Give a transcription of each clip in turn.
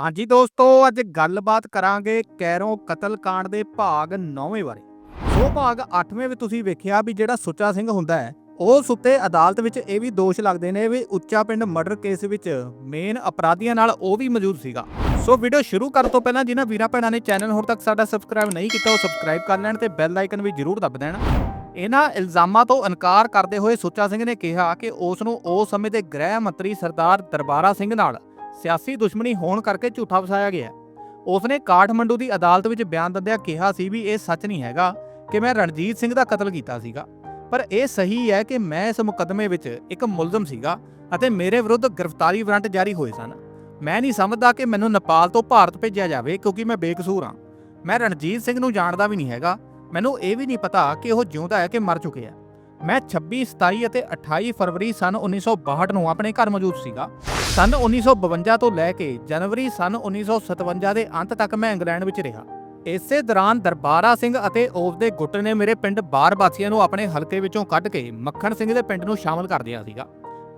ਹਾਂਜੀ ਦੋਸਤੋ, ਅੱਜ ਗੱਲਬਾਤ ਕਰਾਂਗੇ ਕੈਰੋਂ ਕਤਲकांड ਦੇ ਭਾਗ 9ਵੇਂ ਬਾਰੇ। ਸੋ ਭਾਗ 8ਵੇਂ ਵਿੱਚ ਤੁਸੀਂ ਵੇਖਿਆ ਵੀ ਜਿਹੜਾ ਸੁੱਚਾ ਸਿੰਘ ਹੁੰਦਾ ਹੈ, ਉਹ ਉੱਤੇ ਅਦਾਲਤ ਵਿੱਚ ਇਹ ਵੀ ਦੋਸ਼ ਲੱਗਦੇ ਨੇ ਵੀ ਉੱਚਾ ਪਿੰਡ ਮਰਡਰ ਕੇਸ ਵਿੱਚ ਮੇਨ ਅਪਰਾਧੀਆਂ ਨਾਲ ਉਹ ਵੀ ਮੌਜੂਦ ਸੀਗਾ। ਸੋ ਵੀਡੀਓ ਸ਼ੁਰੂ ਕਰਨ ਤੋਂ ਪਹਿਲਾਂ ਜਿਨ੍ਹਾਂ ਵੀਰਾਂ ਭੈਣਾਂ ਨੇ ਚੈਨਲ ਹੁਣ ਤੱਕ ਸਾਡਾ ਸਬਸਕ੍ਰਾਈਬ ਨਹੀਂ ਕੀਤਾ, ਉਹ ਸਬਸਕ੍ਰਾਈਬ ਕਰ ਲੈਣ ਤੇ ਬੈਲ ਆਈਕਨ ਵੀ ਜ਼ਰੂਰ ਦਬ ਦੇਣ। ਇਹਨਾਂ ਇਲਜ਼ਾਮਾਂ ਤੋਂ ਇਨਕਾਰ ਕਰਦੇ ਹੋਏ ਸੁੱਚਾ ਸਿੰਘ ਨੇ ਕਿਹਾ ਕਿ ਉਸ ਨੂੰ ਉਸ ਸਮੇਂ ਦੇ ਗ੍ਰਹਿ ਮੰਤਰੀ ਸਰਦਾਰ ਦਰਬਾਰਾ ਸਿੰਘ ਨਾਲ ਸਿਆਸੀ ਦੁਸ਼ਮਣੀ ਹੋਣ ਕਰਕੇ ਝੂਠਾ ਫਸਾਇਆ ਗਿਆ ਉਸਨੇ ਕਾਠਮੰਡੂ ਦੀ ਅਦਾਲਤ ਵਿੱਚ ਬਿਆਨ ਦਿੰਦਿਆਂ ਕਿਹਾ ਸੀ ਵੀ ਇਹ ਸੱਚ ਨਹੀਂ ਹੈਗਾ ਕਿ ਮੈਂ ਰਣਜੀਤ ਸਿੰਘ ਦਾ ਕਤਲ ਕੀਤਾ ਸੀਗਾ। ਪਰ ਇਹ ਸਹੀ ਹੈ ਕਿ ਮੈਂ ਇਸ ਮੁਕੱਦਮੇ ਵਿੱਚ ਇੱਕ ਮੁਲਜ਼ਮ ਸੀਗਾ ਅਤੇ ਮੇਰੇ ਵਿਰੁੱਧ ਗ੍ਰਿਫਤਾਰੀ ਵਾਰੰਟ ਜਾਰੀ ਹੋਏ ਸਨ। ਮੈਂ ਨਹੀਂ ਸਮਝਦਾ ਕਿ ਮੈਨੂੰ ਨੇਪਾਲ ਤੋਂ ਭਾਰਤ ਭੇਜਿਆ ਜਾਵੇ ਕਿਉਂਕਿ ਮੈਂ ਬੇਕਸੂਰ ਹਾਂ। ਮੈਂ ਰਣਜੀਤ ਸਿੰਘ ਨੂੰ ਜਾਣਦਾ ਵੀ ਨਹੀਂ ਹੈਗਾ। ਮੈਨੂੰ ਇਹ ਵੀ ਨਹੀਂ ਪਤਾ ਕਿ ਉਹ ਜਿਉਂਦਾ ਹੈ ਕਿ ਮਰ ਚੁੱਕਿਆ ਮੈਂ 26 27 ਅਤੇ 28 ਫਰਵਰੀ ਸਨ 1962 ਨੂੰ ਆਪਣੇ ਘਰ ਮੌਜੂਦ ਸੀਗਾ। ਸਨ 1952 ਤੋਂ ਲੈ ਕੇ ਜਨਵਰੀ ਸਨ 1957 ਦੇ ਅੰਤ ਤੱਕ ਮੈਂ ਇੰਗਲੈਂਡ ਵਿੱਚ ਰਿਹਾ। ਇਸੇ ਦੌਰਾਨ ਦਰਬਾਰਾ ਸਿੰਘ ਅਤੇ ਉਸ ਦੇ ਗੁੱਟ ਨੇ ਮੇਰੇ ਪਿੰਡ ਬਾਰ ਵਾਸੀਆਂ ਨੂੰ ਆਪਣੇ ਹਲਕੇ ਵਿੱਚੋਂ ਕੱਢ ਕੇ ਮੱਖਣ ਸਿੰਘ ਦੇ ਪਿੰਡ ਨੂੰ ਸ਼ਾਮਲ ਕਰ ਦਿਆ ਸੀਗਾ।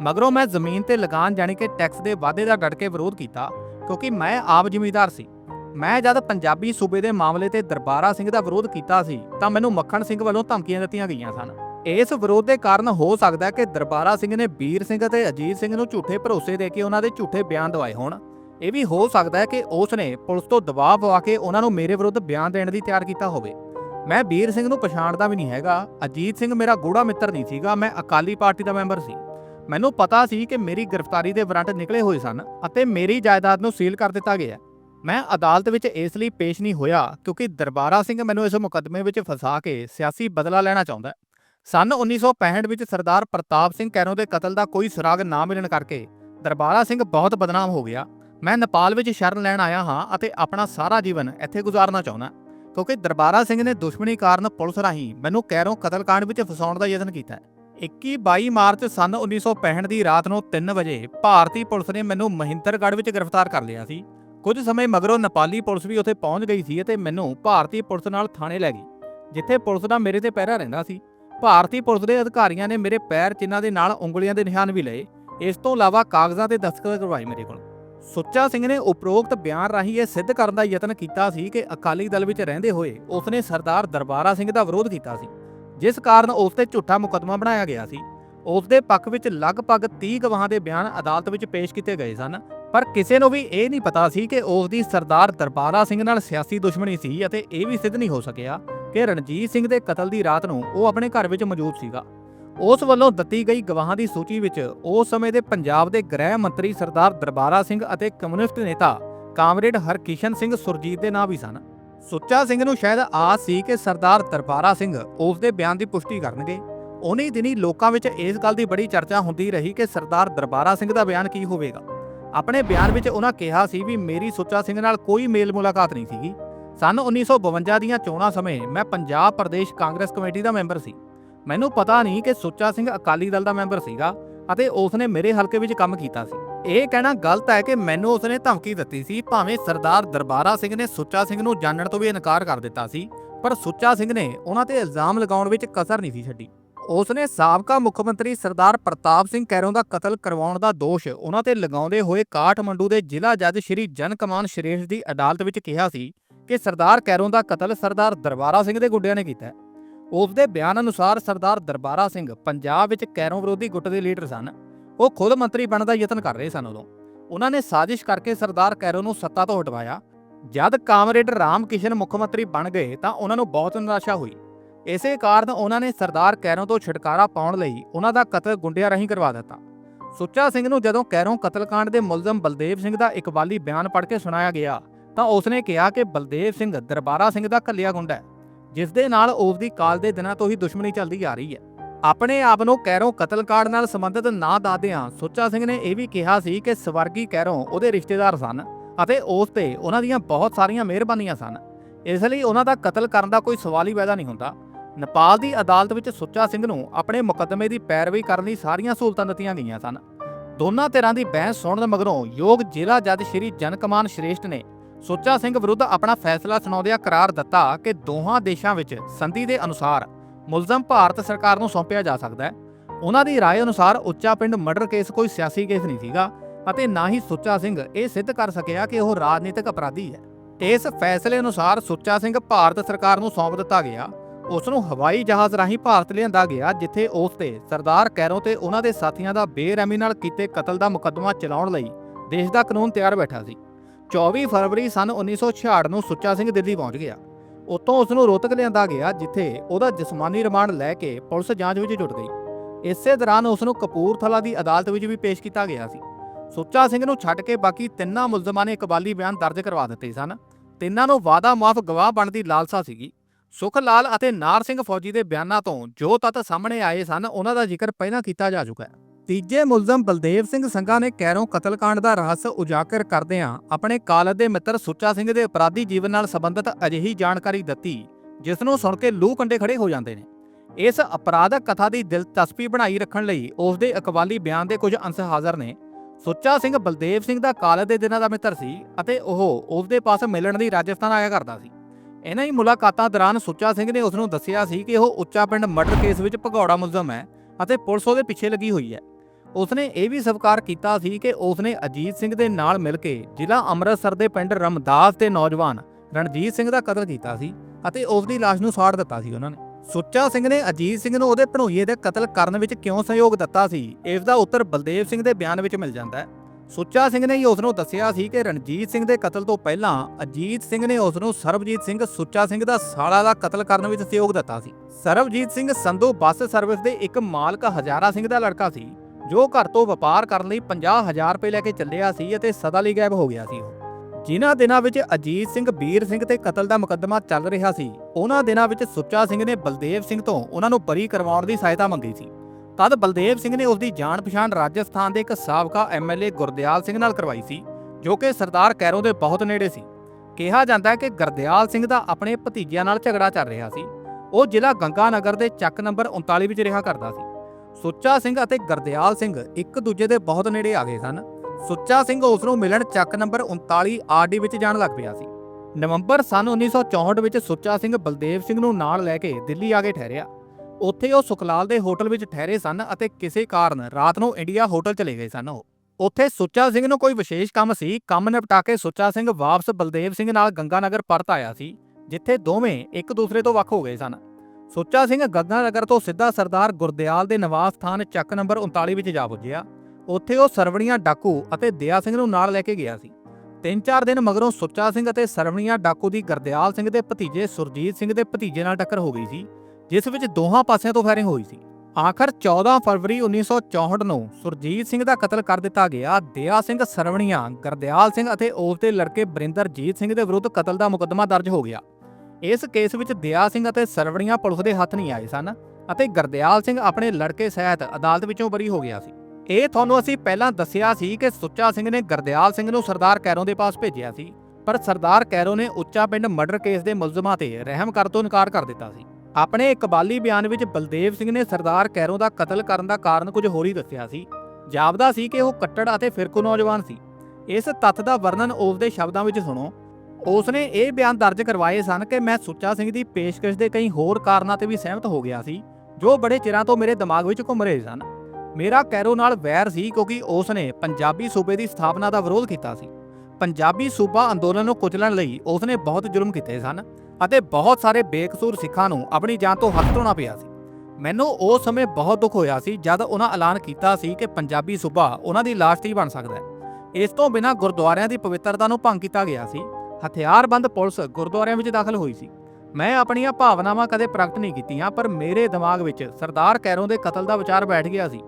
ਮਗਰੋਂ ਮੈਂ ਜ਼ਮੀਨ ਤੇ ਲਗਾਨ ਜਾਣੀ ਕਿ ਟੈਕਸ ਦੇ ਵਾਧੇ ਦਾ ਡਟ ਕੇ ਵਿਰੋਧ ਕੀਤਾ, ਕਿਉਂਕਿ ਮੈਂ ਆਪ ਜ਼ਿਮੀਂਦਾਰ ਸੀ। ਮੈਂ ਜਦ ਪੰਜਾਬੀ ਸੂਬੇ ਦੇ ਮਾਮਲੇ ਤੇ ਦਰਬਾਰਾ ਸਿੰਘ ਦਾ ਵਿਰੋਧ ਕੀਤਾ ਸੀ, ਤਾਂ ਮੈਨੂੰ ਮੱਖਣ ਸਿੰਘ ਵੱਲੋਂ ਧਮਕੀਆਂ ਦਿੱਤੀਆਂ ਗਈਆਂ ਸਨ। ਇਸ ਵਿਰੋਧ ਦੇ ਕਾਰਨ ਹੋ ਸਕਦਾ ਹੈ ਕਿ ਦਰਬਾਰਾ ਸਿੰਘ ਨੇ ਵੀਰ ਸਿੰਘ ਅਤੇ ਅਜੀਤ ਸਿੰਘ ਨੂੰ ਝੂਠੇ ਭਰੋਸੇ ਦੇ ਕੇ ਉਹਨਾਂ ਦੇ ਝੂਠੇ ਬਿਆਨ ਦਵਾਏ ਹੋਣ। ਇਹ ਵੀ ਹੋ ਸਕਦਾ ਹੈ ਕਿ ਉਸ ਨੇ ਪੁਲਿਸ ਤੋਂ ਦਬਾਅ ਪਵਾ ਕੇ ਉਹਨਾਂ ਨੂੰ ਮੇਰੇ ਵਿਰੁੱਧ ਬਿਆਨ ਦੇਣ ਦੀ ਤਿਆਰ ਕੀਤਾ ਹੋਵੇ। ਮੈਂ ਵੀਰ ਸਿੰਘ ਨੂੰ ਪਛਾਣਦਾ ਵੀ ਨਹੀਂ ਹੈਗਾ। ਅਜੀਤ ਸਿੰਘ ਮੇਰਾ ਗੂੜਾ ਮਿੱਤਰ ਨਹੀਂ ਸੀਗਾ। ਮੈਂ ਅਕਾਲੀ ਪਾਰਟੀ ਦਾ ਮੈਂਬਰ ਸੀ। ਮੈਨੂੰ ਪਤਾ ਸੀ ਕਿ ਮੇਰੀ ਗ੍ਰਿਫਤਾਰੀ ਦੇ ਵਾਰੰਟ ਨਿਕਲੇ ਹੋਏ ਸਨ ਅਤੇ ਮੇਰੀ ਜਾਇਦਾਦ ਨੂੰ ਸੀਲ ਕਰ ਦਿੱਤਾ ਗਿਆ ਮੈਂ ਅਦਾਲਤ ਵਿੱਚ ਇਸ ਲਈ ਪੇਸ਼ ਨਹੀਂ ਹੋਇਆ ਕਿਉਂਕਿ ਦਰਬਾਰਾ ਸਿੰਘ ਮੈਨੂੰ ਇਸ ਮੁਕੱਦਮੇ ਵਿੱਚ ਫਸਾ ਕੇ ਸਿਆਸੀ ਬਦਲਾ ਲੈਣਾ ਚਾਹੁੰਦਾ ਸਨ 1965 ਵਿੱਚ ਸਰਦਾਰ ਪ੍ਰਤਾਪ ਸਿੰਘ ਕੈਰੋਂ ਦੇ ਕਤਲ ਦਾ ਕੋਈ ਸੁਰਾਗ ਨਾ ਮਿਲਣ ਕਰਕੇ ਦਰਬਾਰਾ ਸਿੰਘ ਬਹੁਤ ਬਦਨਾਮ ਹੋ ਗਿਆ। ਮੈਂ ਨੇਪਾਲ ਵਿੱਚ ਸ਼ਰਨ ਲੈਣ ਆਇਆ ਹਾਂ ਅਤੇ ਆਪਣਾ ਸਾਰਾ ਜੀਵਨ ਇੱਥੇ ਗੁਜ਼ਾਰਨਾ ਚਾਹੁੰਦਾ ਕਿਉਂਕਿ ਦਰਬਾਰਾ ਸਿੰਘ ਨੇ ਦੁਸ਼ਮਣੀ ਕਾਰਨ ਪੁਲਿਸ ਰਾਹੀਂ ਮੈਨੂੰ ਕੈਰੋਂ ਕਤਲकांड ਵਿੱਚ ਫਸਾਉਣ ਦਾ ਯਤਨ ਕੀਤਾ ਹੈ। 21-22 ਮਾਰਚ ਸਨ 1965 ਦੀ ਰਾਤ ਨੂੰ 3 ਵਜੇ ਭਾਰਤੀ ਪੁਲਿਸ ਨੇ ਮੈਨੂੰ ਮਹਿੰਦਰਗੜ੍ਹ ਵਿੱਚ ਗ੍ਰਿਫਤਾਰ ਕਰ ਲਿਆ ਸੀ। ਕੁਝ ਸਮੇਂ ਮਗਰੋਂ ਨੇਪਾਲੀ ਪੁਲਿਸ ਵੀ ਉੱਥੇ ਪਹੁੰਚ ਗਈ ਸੀ ਅਤੇ ਮੈਨੂੰ ਭਾਰਤੀ ਪੁਲਿਸ ਨਾਲ ਥਾਣੇ ਲੈ ਗਈ, ਜਿੱਥੇ ਪੁਲਿਸ ਦਾ ਮੇਰੇ ਤੇ ਪਹਿਰਾ ਰਹਿੰਦਾ ਸੀ। ਭਾਰਤੀ ਪੁਲਿਸ ਦੇ ਅਧਿਕਾਰੀਆਂ ਨੇ ਮੇਰੇ ਪੈਰ ਚਿੰਨ੍ਹਾਂ ਦੇ ਨਾਲ ਉਂਗਲੀਆਂ ਦੇ ਨਿਸ਼ਾਨ ਵੀ ਲਏ। ਇਸ ਤੋਂ ਇਲਾਵਾ ਕਾਗਜ਼ਾਂ ਤੇ ਦਸਤਖਤ ਕਰਵਾਏ ਮੇਰੇ ਕੋਲ। ਸੁੱਚਾ ਸਿੰਘ ਨੇ ਉਪਰੋਕਤ ਬਿਆਨ ਰਾਹੀਂ ਇਹ ਸਿੱਧ ਕਰਨ ਦਾ ਯਤਨ ਕੀਤਾ ਸੀ ਕਿ ਅਕਾਲੀ ਦਲ ਵਿੱਚ ਰਹਿੰਦੇ ਹੋਏ ਉਸਨੇ ਸਰਦਾਰ ਦਰਬਾਰਾ ਸਿੰਘ ਦਾ ਵਿਰੋਧ ਕੀਤਾ ਸੀ। ਜਿਸ ਕਾਰਨ ਉਸ ਤੇ ਝੂਠਾ ਮੁਕੱਦਮਾ ਬਣਾਇਆ ਗਿਆ ਸੀ। ਉਸ ਦੇ ਪੱਖ ਵਿੱਚ ਲਗਭਗ 30 ਗਵਾਹਾਂ ਦੇ ਬਿਆਨ ਅਦਾਲਤ ਵਿੱਚ ਪੇਸ਼ ਕੀਤੇ ਗਏ ਸਨ। ਪਰ ਕਿਸੇ ਨੂੰ ਵੀ ਇਹ ਨਹੀਂ ਪਤਾ ਸੀ ਕਿ ਉਸ ਦੀ ਸਰਦਾਰ ਦਰਬਾਰਾ ਸਿੰਘ ਨਾਲ ਸਿਆਸੀ ਦੁਸ਼ਮਣੀ ਸੀ ਅਤੇ ਇਹ ਵੀ ਸਿੱਧ ਨਹੀਂ ਹੋ ਸਕਿਆ। ਕਿ ਰਣਜੀਤ ਸਿੰਘ ਦੇ ਕਤਲ ਦੀ ਰਾਤ ਨੂੰ ਉਹ ਆਪਣੇ ਘਰ ਵਿੱਚ ਮੌਜੂਦ ਸੀਗਾ। ਉਸ ਵੱਲੋਂ ਦਿੱਤੀ ਗਈ ਗਵਾਹਾਂ ਦੀ ਸੂਚੀ ਵਿੱਚ ਉਸ ਸਮੇਂ ਦੇ ਪੰਜਾਬ ਦੇ ਗ੍ਰਹਿ ਮੰਤਰੀ ਸਰਦਾਰ ਦਰਬਾਰਾ ਸਿੰਘ ਅਤੇ ਕਮਿਊਨਿਸਟ ਨੇਤਾ ਕਾਮਰੇਡ ਹਰਕਿਸ਼ਨ ਸਿੰਘ ਸੁਰਜੀਤ ਦੇ ਨਾਂ ਵੀ ਸਨ। ਸੁੱਚਾ ਸਿੰਘ ਨੂੰ ਸ਼ਾਇਦ ਆਸ ਸੀ ਕਿ ਸਰਦਾਰ ਦਰਬਾਰਾ ਸਿੰਘ ਉਸ ਦੇ ਬਿਆਨ ਦੀ ਪੁਸ਼ਟੀ ਕਰਨਗੇ। ਉਨੀ ਦਿਨੀ ਲੋਕਾਂ ਵਿੱਚ ਇਸ ਗੱਲ ਦੀ ਬੜੀ ਚਰਚਾ ਹੁੰਦੀ ਰਹੀ ਕਿ ਸਰਦਾਰ ਦਰਬਾਰਾ ਸਿੰਘ ਦਾ ਬਿਆਨ ਕੀ ਹੋਵੇਗਾ। ਆਪਣੇ ਬਿਆਨ ਵਿੱਚ ਉਹਨਾਂ ਕਿਹਾ ਸੀ ਵੀ ਮੇਰੀ ਸੁੱਚਾ ਸਿੰਘ ਨਾਲ ਕੋਈ ਮੇਲ ਮੁਲਾਕਾਤ ਨਹੀਂ ਸੀਗੀ। ਸਨ 1952 ਦੀਆਂ ਚੋਣਾਂ ਸਮੇਂ ਮੈਂ ਪੰਜਾਬ ਪ੍ਰਦੇਸ਼ ਕਾਂਗਰਸ ਕਮੇਟੀ ਦਾ ਮੈਂਬਰ ਸੀ। ਮੈਨੂੰ ਪਤਾ ਨਹੀਂ ਕਿ ਸੁੱਚਾ ਸਿੰਘ ਅਕਾਲੀ ਦਲ ਦਾ ਮੈਂਬਰ ਸੀਗਾ ਅਤੇ ਉਸ ਨੇ ਮੇਰੇ ਹਲਕੇ ਵਿੱਚ ਕੰਮ ਕੀਤਾ ਸੀ। ਇਹ ਕਹਿਣਾ ਗਲਤ ਹੈ ਕਿ ਮੈਨੂੰ ਉਸਨੇ ਧਮਕੀ ਦਿੱਤੀ ਸੀ, ਭਾਵੇਂ ਸਰਦਾਰ ਦਰਬਾਰਾ ਸਿੰਘ ਨੇ ਸੁੱਚਾ ਸਿੰਘ ਨੂੰ ਜਾਣਨ ਤੋਂ ਵੀ ਇਨਕਾਰ ਕਰ ਦਿੱਤਾ ਸੀ, ਪਰ ਸੁੱਚਾ ਸਿੰਘ ਨੇ ਉਹਨਾਂ ਤੇ ਇਲਜ਼ਾਮ ਲਗਾਉਣ ਵਿੱਚ ਕਸਰ ਨਹੀਂ ਸੀ ਛੱਡੀ। ਉਸ ਨੇ ਸਾਬਕਾ ਮੁੱਖ ਮੰਤਰੀ ਸਰਦਾਰ ਪ੍ਰਤਾਪ ਸਿੰਘ ਕੈਰੋਂ ਦਾ ਕਤਲ ਕਰਵਾਉਣ ਦਾ ਦੋਸ਼ ਉਹਨਾਂ ਤੇ ਲਗਾਉਂਦੇ ਹੋਏ ਕਾਠਮੰਡੂ ਦੇ ਜ਼ਿਲ੍ਹਾ ਜੱਜ ਸ਼੍ਰੀ ਜਨ ਕਮਾਨ ਸ਼੍ਰੇਸ਼ ਦੀ ਅਦਾਲਤ ਵਿੱਚ ਕਿਹਾ ਸੀ ਕਿ ਸਰਦਾਰ ਕੈਰੋਂ ਦਾ ਕਤਲ ਸਰਦਾਰ ਦਰਬਾਰਾ ਸਿੰਘ ਦੇ ਗੁੱਡਿਆਂ ਨੇ ਕੀਤਾ ਹੈ। ਉਸ ਦੇ ਬਿਆਨ ਅਨੁਸਾਰ ਸਰਦਾਰ ਦਰਬਾਰਾ ਸਿੰਘ ਪੰਜਾਬ ਵਿੱਚ ਕੈਰੋਂ ਵਿਰੋਧੀ ਗੁੱਟ ਦੇ ਲੀਡਰ ਸਨ। ਉਹ ਖੁਦ ਮੰਤਰੀ ਬਣਨ ਦਾ ਯਤਨ ਕਰ ਰਹੇ ਸਨ ਉਦੋਂ। ਉਹਨਾਂ ਨੇ ਸਾਜ਼ਿਸ਼ ਕਰਕੇ ਸਰਦਾਰ ਕੈਰੋਂ ਨੂੰ ਸੱਤਾ ਤੋਂ ਹਟਵਾਇਆ। ਜਦ ਕਾਮਰੇਡ ਰਾਮ ਕਿਸ਼ਨ ਮੁੱਖ ਮੰਤਰੀ ਬਣ ਗਏ ਤਾਂ ਉਹਨਾਂ ਨੂੰ ਬਹੁਤ ਨਿਰਾਸ਼ਾ ਹੋਈ। ਇਸੇ ਕਾਰਨ ਉਹਨਾਂ ਨੇ ਸਰਦਾਰ ਕੈਰੋਂ ਤੋਂ ਛੁਟਕਾਰਾ ਪਾਉਣ ਲਈ ਉਹਨਾਂ ਦਾ ਕਤਲ ਗੁੰਡਿਆਂ ਰਾਹੀਂ ਕਰਵਾ ਦਿੱਤਾ। ਸੁੱਚਾ ਸਿੰਘ ਨੂੰ ਜਦੋਂ ਕੈਰੋਂ ਕਤਲकांड ਦੇ ਮੁਲਜ਼ਮ ਬਲਦੇਵ ਸਿੰਘ ਦਾ ਇਕਬਾਲੀ ਬਿਆਨ ਪੜ੍ਹ ਕੇ ਸੁਣਾਇਆ ਗਿਆ ਤਾਂ ਉਸਨੇ ਕਿਹਾ ਕਿ ਬਲਦੇਵ ਸਿੰਘ ਦਰਬਾਰਾ ਸਿੰਘ ਦਾ ਕੱਲਿਆ ਗੁੰਡਾ ਹੈ, ਜਿਸ ਦੇ ਨਾਲ ਉਸ ਦੀ ਕਾਲ ਦੇ ਦਿਨਾਂ ਤੋਂ ਹੀ ਦੁਸ਼ਮਣੀ ਚੱਲਦੀ ਆ ਰਹੀ ਹੈ। ਆਪਣੇ ਆਪ ਨੂੰ ਕੈਰੋਂ ਕਤਲकांड ਨਾਲ ਸੰਬੰਧਿਤ ਨਾ ਦੱਸਦਿਆਂ ਸੁੱਚਾ ਸਿੰਘ ਨੇ ਇਹ ਵੀ ਕਿਹਾ ਸੀ ਕਿ ਸਵਰਗੀ ਕੈਰੋਂ ਉਹਦੇ ਰਿਸ਼ਤੇਦਾਰ ਸਨ ਅਤੇ ਉਸ ਤੇ ਉਹਨਾਂ ਦੀਆਂ ਬਹੁਤ ਸਾਰੀਆਂ ਮਿਹਰਬਾਨੀਆਂ ਸਨ। ਇਸ ਲਈ ਉਹਨਾਂ ਦਾ ਕਤਲ ਕਰਨ ਦਾ ਕੋਈ ਸਵਾਲ ਹੀ ਪੈਦਾ ਨਹੀਂ ਹੁੰਦਾ। ਨੇਪਾਲ ਦੀ ਅਦਾਲਤ ਵਿੱਚ ਸੁੱਚਾ ਸਿੰਘ ਨੂੰ ਆਪਣੇ ਮੁਕੱਦਮੇ ਦੀ ਪੈਰਵੀ ਕਰਨ ਲਈ ਸਾਰੀਆਂ ਸਹੂਲਤਾਂ ਦਿੱਤੀਆਂ ਗਈਆਂ ਸਨ। ਦੋਨਾਂ ਧਿਰਾਂ ਦੀ ਬਹਿਸ ਸੁਣਨ ਮਗਰੋਂ ਯੋਗ ਜ਼ਿਲ੍ਹਾ ਜੱਜ ਸ਼੍ਰੀ ਜਨਕਮਾਨ ਸ਼੍ਰੇਸ਼ਟ ਨੇ ਸੁੱਚਾ ਸਿੰਘ ਵਿਰੁੱਧ ਆਪਣਾ ਫੈਸਲਾ ਸੁਣਾਉਂਦਿਆਂ ਕਰਾਰ ਦਿੱਤਾ ਕਿ ਦੋਹਾਂ ਦੇਸ਼ਾਂ ਵਿੱਚ ਸੰਧੀ ਦੇ ਅਨੁਸਾਰ ਮੁਲਜ਼ਮ ਭਾਰਤ ਸਰਕਾਰ ਨੂੰ ਸੌਂਪਿਆ ਜਾ ਸਕਦਾ ਹੈ ਉਹਨਾਂ ਦੀ رائے ਅਨੁਸਾਰ ਉੱਚਾ ਪਿੰਡ ਮਰਡਰ ਕੇਸ ਕੋਈ ਸਿਆਸੀ ਕੇਸ ਨਹੀਂ ਸੀਗਾ ਅਤੇ ਨਾ ਹੀ ਸੁੱਚਾ ਸਿੰਘ ਇਹ ਸਿੱਧ ਕਰ ਸਕਿਆ ਕਿ ਉਹ ਰਾਜਨੀਤਿਕ ਅਪਰਾਧੀ ਹੈ ਇਸ ਫੈਸਲੇ ਅਨੁਸਾਰ ਸੁੱਚਾ ਸਿੰਘ ਭਾਰਤ ਸਰਕਾਰ ਨੂੰ ਸੌਂਪ ਦਿੱਤਾ ਗਿਆ ਉਸ ਨੂੰ ਹਵਾਈ ਜਹਾਜ਼ ਰਾਹੀਂ ਭਾਰਤ ਲਿਆਂਦਾ ਗਿਆ ਜਿੱਥੇ ਉਸ ਤੇ ਸਰਦਾਰ ਕੈਰੋਂ ਤੇ ਉਹਨਾਂ ਦੇ ਸਾਥੀਆਂ ਦਾ ਬੇਰਹਿਮੀ ਨਾਲ ਕੀਤੇ ਕਤਲ ਦਾ ਮੁਕੱਦਮਾ ਚਲਾਉਣ ਲਈ ਦੇਸ਼ ਦਾ ਕਾਨੂੰਨ ਤਿਆਰ ਬੈਠਾ ਸੀ 24 ਫਰਵਰੀ ਸਨ 1966 ਨੂੰ ਸੁੱਚਾ ਸਿੰਘ ਦਿੱਲੀ ਪਹੁੰਚ ਗਿਆ। ਉੱਥੋਂ ਉਸ ਨੂੰ ਰੋਹਤਕ ਲਿਆਂਦਾ ਗਿਆ, ਜਿੱਥੇ ਉਹਦਾ ਜਿਸਮਾਨੀ ਰਿਮਾਂਡ ਲੈ ਕੇ ਪੁਲਿਸ ਜਾਂਚ ਵਿੱਚ ਜੁਟ ਗਈ। ਇਸੇ ਦੌਰਾਨ ਉਸ ਨੂੰ ਕਪੂਰਥਲਾ ਦੀ ਅਦਾਲਤ ਵਿੱਚ ਵੀ ਪੇਸ਼ ਕੀਤਾ ਗਿਆ ਸੀ। ਸੁੱਚਾ ਸਿੰਘ ਨੂੰ ਛੱਡ ਕੇ ਬਾਕੀ ਤਿੰਨਾਂ ਮੁਲਜ਼ਮਾਂ ਨੇ ਇਕਬਾਲੀ ਬਿਆਨ ਦਰਜ ਕਰਵਾ ਦਿੱਤੇ ਸਨ। ਤਿੰਨਾਂ ਨੂੰ ਵਾਦਾ ਮਾਫ ਗਵਾਹ ਬਣਨ ਦੀ ਲਾਲਸਾ ਸੀਗੀ। ਸੁਖ ਲਾਲ ਅਤੇ ਨਾਰ ਸਿੰਘ ਫੌਜੀ ਦੇ ਬਿਆਨਾਂ ਤੋਂ ਜੋ ਤੱਤ ਸਾਹਮਣੇ ਆਏ ਸਨ, ਉਹਨਾਂ ਦਾ ਜ਼ਿਕਰ ਪਹਿਲਾਂ ਕੀਤਾ ਜਾ ਚੁੱਕਾ ਹੈ। ਤੀਜੇ ਮੁਲਜ਼ਮ ਬਲਦੇਵ ਸਿੰਘ ਸੰਘਾ ਨੇ ਕੈਰੋਂ ਕਤਲकांड ਦਾ ਰਹੱਸ ਉਜਾਗਰ ਕਰਦਿਆਂ ਆਪਣੇ ਕਾਲਜ ਦੇ ਮਿੱਤਰ ਸੁੱਚਾ ਸਿੰਘ ਦੇ ਅਪਰਾਧੀ ਜੀਵਨ ਨਾਲ ਸੰਬੰਧਿਤ ਅਜਿਹੀ ਜਾਣਕਾਰੀ ਦਿੱਤੀ ਜਿਸ ਨੂੰ ਸੁਣ ਕੇ ਲੂ ਕੰਡੇ ਖੜੇ ਹੋ ਜਾਂਦੇ ਨੇ। ਇਸ ਅਪਰਾਧਕ ਕਥਾ ਦੀ ਦਿਲਚਸਪੀ ਬਣਾਈ ਰੱਖਣ ਲਈ ਉਸ ਦੇ ਇਕਬਾਲੀ ਬਿਆਨ ਦੇ ਕੁਝ ਅੰਸ਼ ਹਾਜ਼ਰ ਨੇ। ਸੁੱਚਾ ਸਿੰਘ ਬਲਦੇਵ ਸਿੰਘ ਦਾ ਕਾਲਜ ਦੇ ਦਿਨਾਂ ਦਾ ਮਿੱਤਰ ਸੀ ਅਤੇ ਉਹ ਉਸ ਦੇ ਪਾਸ ਮਿਲਣ ਲਈ ਰਾਜਸਥਾਨ ਆਇਆ ਕਰਦਾ ਸੀ। ਇਹਨਾਂ ਹੀ ਮੁਲਾਕਾਤਾਂ ਦੌਰਾਨ ਸੁੱਚਾ ਸਿੰਘ ਨੇ ਉਸ ਨੂੰ ਦੱਸਿਆ ਸੀ ਕਿ ਉਹ ਉੱਚਾ ਪਿੰਡ ਮਰਡਰ ਕੇਸ ਵਿੱਚ ਭਗੌੜਾ ਮੁਲਜ਼ਮ ਹੈ ਅਤੇ ਪੁਲਿਸ ਉਹਦੇ ਪਿੱਛੇ ਲੱਗੀ ਹੋਈ ਹੈ। ਉਸਨੇ ਇਹ ਵੀ ਸਵੀਕਾਰ ਕੀਤਾ ਸੀ ਕਿ ਉਸਨੇ ਅਜੀਤ ਸਿੰਘ ਦੇ ਨਾਲ ਮਿਲ ਕੇ ਜ਼ਿਲ੍ਹਾ ਅੰਮ੍ਰਿਤਸਰ ਦੇ ਪਿੰਡ ਰਮਦਾਸ ਦੇ ਨੌਜਵਾਨ ਰਣਜੀਤ ਸਿੰਘ ਦਾ ਕਤਲ ਕੀਤਾ ਸੀ ਅਤੇ ਉਸ ਦੀ ਲਾਸ਼ ਨੂੰ ਸਾੜ ਦਿੱਤਾ ਸੀ ਉਹਨਾਂ ਨੇ। ਸੁੱਚਾ ਸਿੰਘ ਨੇ ਅਜੀਤ ਸਿੰਘ ਨੂੰ ਉਹਦੇ ਭਣੋਈਏ ਦੇ ਕਤਲ ਕਰਨ ਵਿੱਚ ਕਿਉਂ ਸਹਿਯੋਗ ਦਿੱਤਾ ਸੀ, ਇਸ ਦਾ ਉੱਤਰ ਬਲਦੇਵ ਸਿੰਘ ਦੇ ਬਿਆਨ ਵਿੱਚ ਮਿਲ ਜਾਂਦਾ ਹੈ। ਸੁੱਚਾ ਸਿੰਘ ਨੇ ਹੀ ਉਸ ਨੂੰ ਦੱਸਿਆ ਸੀ ਕਿ ਰਣਜੀਤ ਸਿੰਘ ਦੇ ਕਤਲ ਤੋਂ ਪਹਿਲਾਂ ਅਜੀਤ ਸਿੰਘ ਨੇ ਉਸ ਨੂੰ ਸਰਬਜੀਤ ਸਿੰਘ ਸੁੱਚਾ ਸਿੰਘ ਦਾ ਸਾਲਾ ਦਾ ਕਤਲ ਕਰਨ ਵਿੱਚ ਸਹਿਯੋਗ ਦਿੱਤਾ ਸੀ। ਸਰਬਜੀਤ ਸਿੰਘ ਸੰਧੂ ਬੱਸ ਸਰਵਿਸ ਦੇ ਇੱਕ ਮਾਲਕ ਹਜ਼ਾਰਾ ਸਿੰਘ ਦਾ ਲੜਕਾ ਸੀ। ਜੋ ਘਰ ਤੋਂ ਵਪਾਰ ਕਰਨ ਲਈ 50000 ਰੁਪਏ ਲੈ ਕੇ ਚੱਲਿਆ ਸੀ ਅਤੇ ਸਦਾ ਲਈ ਗਾਇਬ ਹੋ ਗਿਆ ਸੀ ਉਹ। ਜਿਨ੍ਹਾਂ ਦਿਨਾਂ ਵਿੱਚ ਅਜੀਤ ਸਿੰਘ, ਬੀਰ ਸਿੰਘ ਤੇ ਕਤਲ ਦਾ ਮੁਕੱਦਮਾ ਚੱਲ ਰਿਹਾ ਸੀ, ਉਹਨਾਂ ਦਿਨਾਂ ਵਿੱਚ ਸੁੱਚਾ ਸਿੰਘ ਨੇ ਬਲਦੇਵ ਸਿੰਘ ਤੋਂ ਉਹਨਾਂ ਨੂੰ ਬਰੀ ਕਰਵਾਉਣ ਦੀ ਸਹਾਇਤਾ ਮੰਗੀ ਸੀ। ਤਦ ਬਲਦੇਵ ਸਿੰਘ ਨੇ ਉਸ ਦੀ ਜਾਣ ਪਛਾਣ ਰਾਜਸਥਾਨ ਦੇ ਇੱਕ ਸਾਬਕਾ ਐਮਐਲਏ ਗੁਰਦਿਆਲ ਸਿੰਘ ਨਾਲ ਕਰਵਾਈ ਸੀ, ਜੋ ਕਿ ਸਰਦਾਰ ਕੈਰੋਂ ਦੇ ਬਹੁਤ ਨੇੜੇ ਸੀ। ਕਿਹਾ ਜਾਂਦਾ ਹੈ ਕਿ ਗੁਰਦਿਆਲ ਸਿੰਘ ਦਾ ਆਪਣੇ ਭਤੀਜਿਆਂ ਨਾਲ ਝਗੜਾ ਚੱਲ ਰਿਹਾ ਸੀ। ਉਹ ਜ਼ਿਲ੍ਹਾ ਗੰਗਾ ਨਗਰ ਦੇ ਚੱਕ ਨੰਬਰ 39 ਵਿੱਚ ਰਿਹਾ ਕਰਦਾ ਸੀ। ਸੁੱਚਾ ਸਿੰਘ ਅਤੇ ਗੁਰਦਿਆਲ ਸਿੰਘ ਇੱਕ ਦੂਜੇ ਦੇ ਬਹੁਤ ਨੇੜੇ ਆ ਗਏ ਸਨ। ਸੁੱਚਾ ਸਿੰਘ ਉਸ ਨੂੰ ਮਿਲਣ ਚੱਕ ਨੰਬਰ 39 ਆਰਡੀ ਵਿੱਚ ਜਾਣ ਲੱਗ ਪਿਆ ਸੀ। ਨਵੰਬਰ ਸਨ 1964 ਵਿੱਚ ਸੁੱਚਾ ਸਿੰਘ ਬਲਦੇਵ ਸਿੰਘ ਨੂੰ ਨਾਲ ਲੈ ਕੇ ਦਿੱਲੀ ਆ ਕੇ ਠਹਿਰਿਆ। ਉੱਥੇ ਉਹ ਸੁਖਲਾਲ ਦੇ ਹੋਟਲ ਵਿੱਚ ਠਹਿਰੇ ਸਨ ਅਤੇ ਕਿਸੇ ਕਾਰਨ ਰਾਤ ਨੂੰ ਇੰਡੀਆ ਹੋਟਲ ਚਲੇ ਗਏ ਸਨ ਉਹ। ਉੱਥੇ ਸੁੱਚਾ ਸਿੰਘ ਨੂੰ ਕੋਈ ਵਿਸ਼ੇਸ਼ ਕੰਮ ਸੀ, ਕੰਮ ਨਿਪਟਾ ਕੇ ਸੁੱਚਾ ਸਿੰਘ ਵਾਪਸ ਬਲਦੇਵ ਸਿੰਘ ਨਾਲ ਗੰਗਾਨਗਰ ਪਰਤ ਆਇਆ ਸੀ, ਜਿੱਥੇ ਦੋਵੇਂ ਇੱਕ ਦੂਸਰੇ ਤੋਂ ਵੱਖ ਹੋ ਗਏ ਸਨ। ਸੁੱਚਾ ਸਿੰਘ ਗੰਗਾਨਗਰ ਤੋਂ ਸਿੱਧਾ ਸਰਦਾਰ ਗੁਰਦਿਆਲ ਦੇ ਨਿਵਾਸ ਸਥਾਨ ਚੱਕ ਨੰਬਰ 39 ਵਿੱਚ ਜਾ ਪੁੱਜਿਆ। ਉੱਥੇ ਉਹ ਸਰਵਣੀਆਂ ਡਾਕੂ ਅਤੇ ਦਿਆ ਸਿੰਘ ਨੂੰ ਨਾਲ ਲੈ ਕੇ ਗਿਆ ਸੀ। ਤਿੰਨ ਚਾਰ ਦਿਨ ਮਗਰੋਂ ਸੁੱਚਾ ਸਿੰਘ ਅਤੇ ਸਰਵਣੀਆਂ ਡਾਕੂ ਦੀ ਗਰਦਿਆਲ ਸਿੰਘ ਦੇ ਭਤੀਜੇ ਸੁਰਜੀਤ ਸਿੰਘ ਦੇ ਭਤੀਜੇ ਨਾਲ ਟੱਕਰ ਹੋ ਗਈ ਸੀ, ਜਿਸ ਵਿੱਚ ਦੋਹਾਂ ਪਾਸਿਆਂ ਤੋਂ ਫਾਇਰਿੰਗ ਹੋਈ ਸੀ। ਆਖਰ 14 ਫਰਵਰੀ 1964 ਨੂੰ ਸੁਰਜੀਤ ਸਿੰਘ ਦਾ ਕਤਲ ਕਰ ਦਿੱਤਾ ਗਿਆ। ਦਿਆ ਸਿੰਘ, ਸਰਵਣੀਆਂ, ਗੁਰਦਿਆਲ ਸਿੰਘ ਅਤੇ ਉਸ ਦੇ ਲੜਕੇ ਬਰਿੰਦਰਜੀਤ ਸਿੰਘ ਦੇ ਵਿਰੁੱਧ ਕਤਲ ਦਾ ਮੁਕੱਦਮਾ ਦਰਜ ਹੋ ਗਿਆ। ਇਸ ਕੇਸ ਵਿੱਚ ਦਿਆ ਸਿੰਘ ਅਤੇ ਸਰਵੜੀਆਂ ਪੁਲਿਸ ਦੇ ਹੱਥ ਨਹੀਂ ਆਏ ਸਨ ਅਤੇ ਗਰਦਿਆਲ ਸਿੰਘ ਆਪਣੇ ਲੜਕੇ ਸਹਿਤ ਅਦਾਲਤ ਵਿੱਚੋਂ ਬਰੀ ਹੋ ਗਿਆ ਸੀ। ਇਹ ਤੁਹਾਨੂੰ ਅਸੀਂ ਪਹਿਲਾਂ ਦੱਸਿਆ ਸੀ ਕਿ ਸੁੱਚਾ ਸਿੰਘ ਨੇ ਗੁਰਦਿਆਲ ਸਿੰਘ ਨੂੰ ਸਰਦਾਰ ਕੈਰੋਂ ਦੇ ਪਾਸ ਭੇਜਿਆ ਸੀ, ਪਰ ਸਰਦਾਰ ਕੈਰੋਂ ਨੇ ਉੱਚਾ ਪਿੰਡ ਮਰਡਰ ਕੇਸ ਦੇ ਮੁਲਜ਼ਮਾਂ ਤੇ ਰਹਿਮ ਕਰ ਤੋਂ ਇਨਕਾਰ ਕਰ ਦਿੱਤਾ ਸੀ। ਆਪਣੇ ਇਕਬਾਲੀ ਬਿਆਨ ਵਿੱਚ ਬਲਦੇਵ ਸਿੰਘ ਨੇ ਸਰਦਾਰ ਕੈਰੋਂ ਦਾ ਕਤਲ ਕਰਨ ਦਾ ਕਾਰਨ ਕੁਝ ਹੋਰ ਹੀ ਦੱਸਿਆ ਸੀ। ਜਾਪਦਾ ਸੀ ਕਿ ਉਹ ਕੱਟੜ ਅਤੇ ਫਿਰਕੂ ਨੌਜਵਾਨ ਸੀ। ਇਸ ਤੱਥ ਦਾ ਵਰਣਨ ਉਸ ਦੇ ਸ਼ਬਦਾਂ ਵਿੱਚ ਸੁਣੋ। ਉਸ ਨੇ ਇਹ ਬਿਆਨ ਦਰਜ ਕਰਵਾਏ ਸਨ ਕਿ ਮੈਂ ਸੁੱਚਾ ਸਿੰਘ ਦੀ ਪੇਸ਼ਕਸ਼ ਦੇ ਕਈ ਹੋਰ ਕਾਰਨਾਂ ਤੇ ਵੀ ਸਹਿਮਤ ਹੋ ਗਿਆ ਸੀ, ਜੋ ਬੜੇ ਚਿਰਾਂ ਤੋਂ ਮੇਰੇ ਦਿਮਾਗ ਵਿੱਚ ਘੁੰਮ ਰਹੇ ਸਨ। ਮੇਰਾ ਕੈਰੋ ਨਾਲ ਵੈਰ ਸੀ ਕਿਉਂਕਿ ਉਸ ਨੇ ਪੰਜਾਬੀ ਸੂਬੇ ਦੀ ਸਥਾਪਨਾ ਦਾ ਵਿਰੋਧ ਕੀਤਾ ਸੀ। ਪੰਜਾਬੀ ਸੂਬਾ ਅੰਦੋਲਨ ਨੂੰ ਕੁਚਲਣ ਲਈ ਉਸ ਨੇ ਬਹੁਤ ਜ਼ੁਲਮ ਕੀਤੇ ਸਨ ਅਤੇ ਬਹੁਤ ਸਾਰੇ ਬੇਕਸੂਰ ਸਿੱਖਾਂ ਨੂੰ ਆਪਣੀ ਜਾਨ ਤੋਂ ਹੱਥ ਧੋਣਾ ਪਿਆ ਸੀ। ਮੈਨੂੰ ਉਸ ਸਮੇਂ ਬਹੁਤ ਦੁੱਖ ਹੋਇਆ ਸੀ ਜਦ ਉਹਨਾਂ ਐਲਾਨ ਕੀਤਾ ਸੀ ਕਿ ਪੰਜਾਬੀ ਸੂਬਾ ਉਹਨਾਂ ਦੀ ਲਾਸ਼ ਹੀ ਬਣ ਸਕਦਾ ਹੈ। ਇਸ ਤੋਂ ਬਿਨਾਂ ਗੁਰਦੁਆਰਿਆਂ ਦੀ ਪਵਿੱਤਰਤਾ ਨੂੰ ਭੰਗ ਕੀਤਾ ਗਿਆ ਸੀ। ਹਥਿਆਰਬੰਦ ਪੁਲਿਸ ਗੁਰਦੁਆਰਿਆਂ ਵਿੱਚ ਦਾਖਲ ਹੋਈ ਸੀ। ਮੈਂ ਆਪਣੀਆਂ ਭਾਵਨਾਵਾਂ ਕਦੇ ਪ੍ਰਗਟ ਨਹੀਂ ਕੀਤੀਆਂ, ਪਰ ਮੇਰੇ ਦਿਮਾਗ ਵਿੱਚ ਸਰਦਾਰ ਕੈਰੋਂ ਦੇ ਕਤਲ ਦਾ ਵਿਚਾਰ ਬੈਠ ਗਿਆ ਸੀ।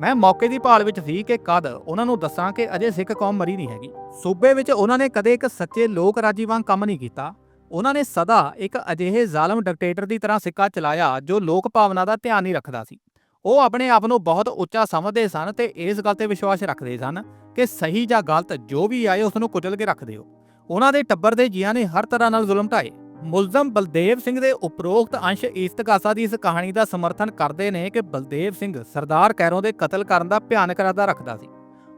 ਮੈਂ ਮੌਕੇ ਦੀ ਭਾਲ ਵਿੱਚ ਸੀ ਕਿ ਕਦ ਉਹਨਾਂ ਨੂੰ ਦੱਸਾਂ ਕਿ ਅਜੇ ਸਿੱਖ ਕੌਮ ਮਰੀ ਨਹੀਂ ਹੈਗੀ। ਸੂਬੇ ਵਿੱਚ ਉਹਨਾਂ ਨੇ ਕਦੇ ਇੱਕ ਸੱਚੇ ਲੋਕ ਰਾਜੀ ਵਾਂਗ ਕੰਮ ਨਹੀਂ ਕੀਤਾ। ਉਹਨਾਂ ਨੇ ਸਦਾ ਇੱਕ ਅਜਿਹੇ ਜ਼ਾਲਮ ਡਿਕਟੇਟਰ ਦੀ ਤਰ੍ਹਾਂ ਸਿੱਕਾ ਚਲਾਇਆ ਜੋ ਲੋਕ ਭਾਵਨਾ ਦਾ ਧਿਆਨ ਨਹੀਂ ਰੱਖਦਾ ਸੀ। ਉਹ ਆਪਣੇ ਆਪ ਨੂੰ ਬਹੁਤ ਉੱਚਾ ਸਮਝਦੇ ਸਨ ਤੇ ਇਸ ਗੱਲ ਤੇ ਵਿਸ਼ਵਾਸ ਰੱਖਦੇ ਸਨ ਕਿ ਸਹੀ ਜਾਂ ਗਲਤ ਜੋ ਵੀ ਆਏ ਉਸ ਨੂੰ ਕੁਚਲ ਕੇ ਰੱਖ ਦਿਓ। ਉਹਨਾਂ ਦੇ ਟੱਬਰ ਦੇ ਜੀਆਂ ਨੇ ਹਰ ਤਰ੍ਹਾਂ ਨਾਲ ਜ਼ੁਲਮ ਢਾਏ। ਮੁਲਜ਼ਮ ਬਲਦੇਵ ਸਿੰਘ ਦੇ ਉਪਰੋਕਤ ਅੰਸ਼ ਇਸਤਗਾਸਾ ਦੀ ਇਸ ਕਹਾਣੀ ਦਾ ਸਮਰਥਨ ਕਰਦੇ ਨੇ ਕਿ ਬਲਦੇਵ ਸਿੰਘ ਸਰਦਾਰ ਕੈਰੋਂ ਦੇ ਕਤਲ ਕਰਨ ਦਾ ਭਿਆਨਕ ਇਰਾਦਾ ਰੱਖਦਾ ਸੀ।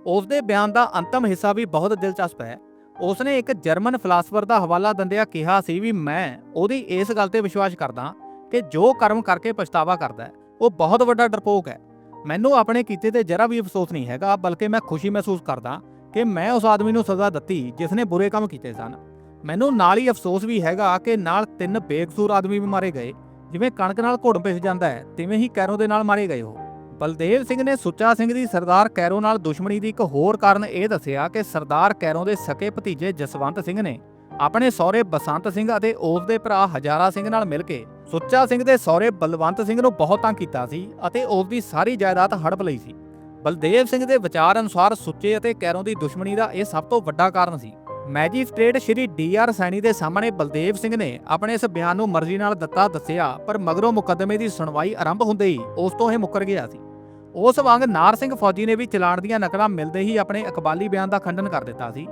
ਉਸ ਦੇ ਬਿਆਨ ਦਾ ਅੰਤਮ ਹਿੱਸਾ ਵੀ ਬਹੁਤ ਦਿਲਚਸਪ ਹੈ। ਉਸ ਨੇ ਇੱਕ ਜਰਮਨ ਫਿਲਾਸਫਰ ਦਾ ਹਵਾਲਾ ਦਿੰਦਿਆਂ ਕਿਹਾ ਸੀ ਵੀ ਮੈਂ ਉਹਦੀ ਇਸ ਗੱਲ ਤੇ ਵਿਸ਼ਵਾਸ ਕਰਦਾ ਕਿ ਜੋ ਕਰਮ ਕਰਕੇ ਪਛਤਾਵਾ ਕਰਦਾ ਹੈ, ਉਹ ਬਹੁਤ ਵੱਡਾ ਡਰਪੋਕ ਹੈ। ਮੈਨੂੰ ਆਪਣੇ ਕੀਤੇ ਤੇ ਜਰਾ ਵੀ ਅਫਸੋਸ ਨਹੀਂ ਹੈਗਾ, ਬਲਕਿ ਮੈਂ ਖੁਸ਼ੀ ਮਹਿਸੂਸ ਕਰਦਾ ਕਿ ਮੈਂ ਉਸ ਆਦਮੀ ਨੂੰ ਸਜ਼ਾ ਦਿੱਤੀ ਜਿਸ ਨੇ ਬੁਰੇ ਕੰਮ ਕੀਤੇ ਸਨ। ਮੈਨੂੰ ਨਾਲ ਹੀ ਅਫਸੋਸ ਵੀ ਹੈਗਾ ਕਿ ਨਾਲ ਤਿੰਨ ਬੇਕਸੂਰ ਆਦਮੀ ਵੀ ਮਾਰੇ ਗਏ, ਜਿਵੇਂ ਕਣਕ ਨਾਲ ਘੁੜ ਪਿਸ ਜਾਂਦਾ ਹੈ, ਤਿਵੇਂ ਹੀ ਕੈਰੋ ਦੇ ਨਾਲ ਮਾਰੇ ਗਏ ਉਹ। ਬਲਦੇਵ ਸਿੰਘ ਨੇ ਸੁੱਚਾ ਸਿੰਘ ਦੀ ਸਰਦਾਰ ਕੈਰੋ ਨਾਲ ਦੁਸ਼ਮਣੀ ਦੀ ਇੱਕ ਹੋਰ ਕਾਰਨ ਇਹ ਦੱਸਿਆ ਕਿ ਸਰਦਾਰ ਕੈਰੋ ਦੇ ਸਕੇ ਭਤੀਜੇ ਜਸਵੰਤ ਸਿੰਘ ਨੇ ਆਪਣੇ ਸਹੁਰੇ ਬਸੰਤ ਸਿੰਘ ਅਤੇ ਉਸ ਦੇ ਭਰਾ ਹਜ਼ਾਰਾ ਸਿੰਘ ਨਾਲ ਮਿਲ ਕੇ ਸੁੱਚਾ ਸਿੰਘ ਦੇ ਸਹੁਰੇ ਬਲਵੰਤ ਸਿੰਘ ਨੂੰ ਬਹੁਤ ਤੰਗ ਕੀਤਾ ਸੀ ਅਤੇ ਉਸ ਦੀ ਸਾਰੀ ਜਾਇਦਾਦ ਹੜਪ ਲਈ ਸੀ। ਬਲਦੇਵ ਸਿੰਘ ਦੇ ਵਿਚਾਰ ਅਨੁਸਾਰ ਸੁੱਚੇ ਅਤੇ ਕੈਰੋਂ ਦੀ ਦੁਸ਼ਮਣੀ ਦਾ ਇਹ ਸਭ ਤੋਂ ਵੱਡਾ ਕਾਰਨ ਸੀ। Magistrate Shri D R Saini ਦੇ ਸਾਹਮਣੇ ਬਲਦੇਵ ਸਿੰਘ ਨੇ ਆਪਣੇ ਇਸ ਬਿਆਨ ਨੂੰ ਮਰਜ਼ੀ ਨਾਲ ਦਿੱਤਾ, ਦੱਸਿਆ, ਪਰ ਮਗਰੋਂ ਮੁਕੱਦਮੇ ਦੀ ਸੁਣਵਾਈ ਆਰੰਭ ਹੁੰਦੇ ਹੀ ਉਸ ਤੋਂ ਇਹ ਮੁੱਕਰ ਗਿਆ ਸੀ। ਉਸ ਵਾਂਗ ਨਾਰ ਸਿੰਘ ਫੌਜੀ ਨੇ ਵੀ ਚਲਾਣ ਦੀਆਂ ਨਕਲਾਂ ਮਿਲਦੇ ਹੀ ਆਪਣੇ ਇਕਬਾਲੀ ਬਿਆਨ ਦਾ ਖੰਡਨ ਕਰ ਦਿੱਤਾ ਸੀ।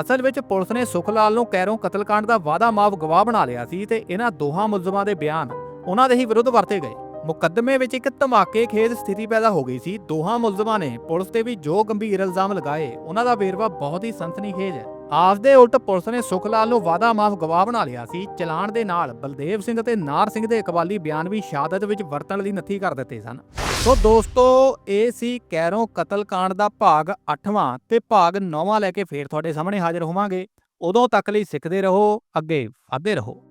ਅਸਲ ਵਿੱਚ ਪੁਲਿਸ ਨੇ ਸੁਖ ਲਾਲ ਨੂੰ ਕੈਰੋਂ ਕਤਲकांड ਦਾ ਵਾਅਦਾ ਮਾਫ ਗਵਾਹ ਬਣਾ ਲਿਆ ਸੀ ਤੇ ਇਹਨਾਂ ਦੋਹਾਂ ਮੁਲਜ਼ਮਾਂ ਦੇ ਬਿਆਨ ਉਹਨਾਂ ਦੇ ਹੀ ਵਿਰੁੱਧ ਵਰਤੇ ਗਏ। ਮੁਕੱਦਮੇ ਵਿੱਚ ਇੱਕ ਧਮਾਕੇ ਖੇਜ ਸਥਿਤੀ ਪੈਦਾ ਹੋ ਗਈ ਸੀ। ਦੋਹਾਂ ਮੁਲਜ਼ਮਾਂ ਨੇ ਪੁਲਿਸ ਤੇ ਵੀ ਜੋ ਗੰਭੀਰ ਇਲਜ਼ਾਮ ਲਗਾਏ, ਉਹਨਾਂ ਦਾ ਵੇਰਵਾ ਬਹੁਤ ਹੀ ਸਨਸਨੀਖੇਜ ਹੈ। ਆਸ ਦੇ ਉਲਟ ਪੁਲਿਸ ਨੇ ਸੁਖ ਲਾਲ ਨੂੰ ਵਾਅਦਾ ਮਾਫ ਗਵਾਹ ਬਣਾ ਲਿਆ ਸੀ। ਚਲਾਣ ਦੇ ਨਾਲ ਬਲਦੇਵ ਸਿੰਘ ਅਤੇ ਨਾਰ ਸਿੰਘ ਦੇ ਇਕਬਾਲੀ ਬਿਆਨ ਵੀ ਸ਼ਹਾਦਤ ਵਿੱਚ ਵਰਤਣ ਲਈ ਨੱਥੀ ਕਰ ਦਿੱਤੇ ਸਨ। ਸੋ ਦੋਸਤੋ, ਇਹ ਸੀ ਕੈਰੋਂ ਕਤਲकांड ਦਾ ਭਾਗ 8ਵਾਂ ਤੇ ਭਾਗ 9ਵਾਂ ਲੈ ਕੇ ਫੇਰ ਤੁਹਾਡੇ ਸਾਹਮਣੇ ਹਾਜ਼ਰ ਹੋਵਾਂਗੇ। ਉਦੋਂ ਤੱਕ ਲਈ ਸਿੱਖਦੇ ਰਹੋ, ਅੱਗੇ ਵਧਦੇ ਰਹੋ।